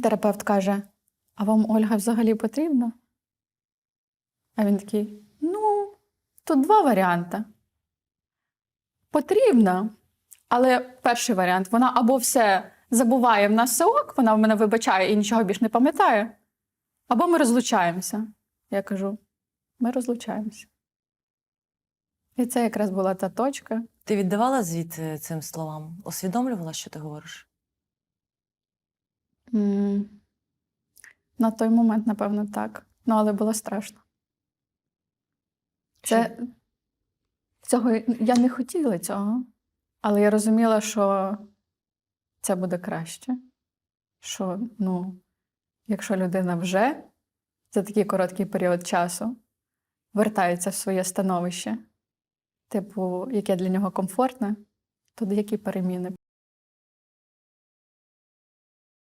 Терапевт каже: А вам Ольга взагалі потрібна? А він такий: Ну, тут два варіанти. Потрібна. Але перший варіант: вона або все забуває в нас все ок, вона в мене вибачає і нічого більш не пам'ятає, або ми розлучаємося. Я кажу: ми розлучаємося. І це якраз була та точка. Ти віддавала звіт е, цим словам? Усвідомлювала, що ти говориш? На той момент, напевно, так. Ну, але було страшно. Це цього я не хотіла цього, але я розуміла, що це буде краще. Що, ну, якщо людина вже за такий короткий період часу вертається в своє становище, типу, яке для нього комфортне, то які переміни